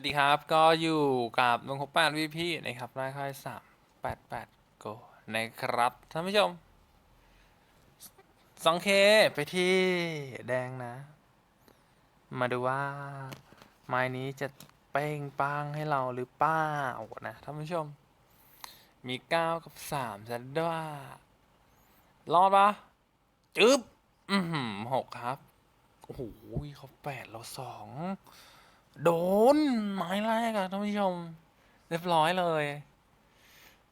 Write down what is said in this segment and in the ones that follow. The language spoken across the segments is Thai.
สวัสดีครับ ก็อยู่กับนงคบปานวีพีนะครับรายค่ายสามแปดแปดโกนะครับท่านผู้ชมสองเคไปที่แดงนะ มาดูว่า ไม้นี้จะเป้งปังให้เราหรือเปล่านะท่านผู้ชม มีเก้ากับสามซะด้วยรอดปะจึ๊บอือหือหกครับ โอ้โหเขาแปดเราสองโดน ไม้แรกอะท่านผู้ชม เรียบร้อยเลย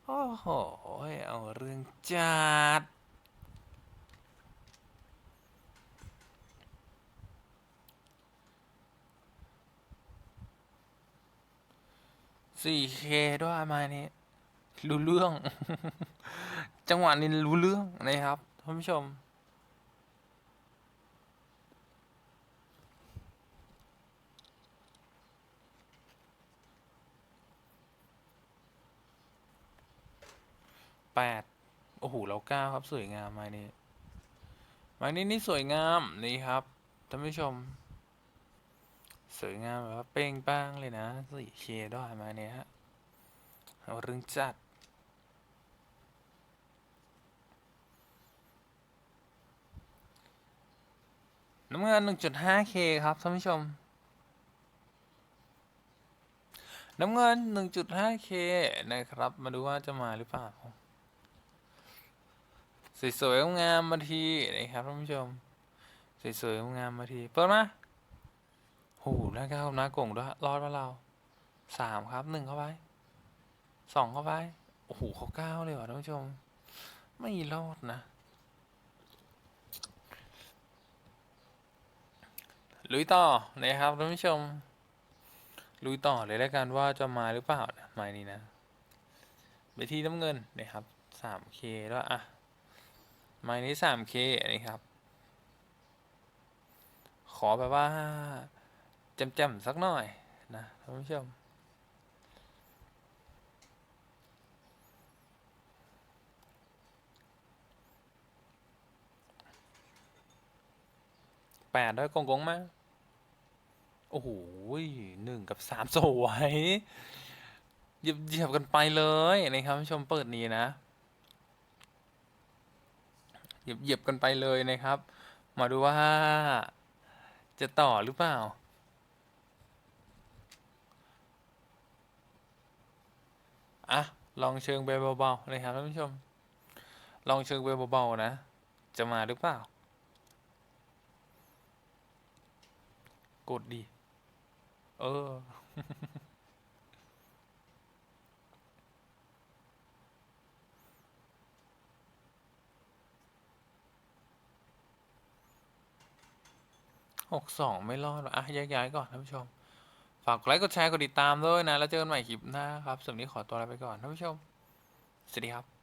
โอ้โห เอาเรื่องจัด 4K ด้วยม้นี้รู้เรื่อง จังหวะนี้รู้เรื่องนะครับท่านผู้ชม แปดโอ้โหเราเก้าครับสวยงามไม้นี้ไม้นี้นี่สวยงามนี่ครับท่านผู้ชม สวยงามแบบว่าเป้งป้างเลยนะสี่เคด้วยไม้นี้ฮะเอาเรื่องจัดน้ำเงิน 1.5K ครับท่านผู้ชม น้ำเงิน 1.5K นะครับ มาดูว่าจะมาหรือเปล่า สวยๆงามมาทีนะครับท่านผู้ชม สวยๆงามมาทีเปิดมาโหหน้าก้าวหน้าโก่งด้วยรอดมาเราสามครับหนึ่งเข้าไปสองเข้าไปโอ้โหเขาเก้าเลยว่ะท่านผู้ชม ไม่รอดนะลุยต่อนะครับท่านผู้ชมลุยต่อเลยแล้วกันว่าจะมาหรือเปล่านะม้นี้นะ ไปที่น้ำเงินนะครับ 3K แล้วอะ ไม้นี้ 3K นะครับ ขอแบบว่าจำๆสักหน่อย นะท่านผู้ชมแปดด้วยกงกงมา โอ้โหหนึ่งกับสามสวยเหยียบเยียบกันไปเลยนะครับผู้ชมเปิดนี้นะ ยียบเหยียบกันไปเลยนะครับ มาดูว่า จะต่อหรือเปล่า อะ ลองเชิงไปเบาๆนะครับท่านผู้ชม ลองเชิงไปเบาๆนะ จะมาหรือเปล่า กดดิเออ หกสองไม่รอดหรออะแยกย้ายก่อนท่านผู้ชม ฝากกดไลค์กดแชร์กดติดตามด้วยนะ แล้วเจอกันใหม่คลิปหน้าครับสำหรับวันนี้ขอตัวลาไปก่อนท่านผู้ชม สวัสดีครับ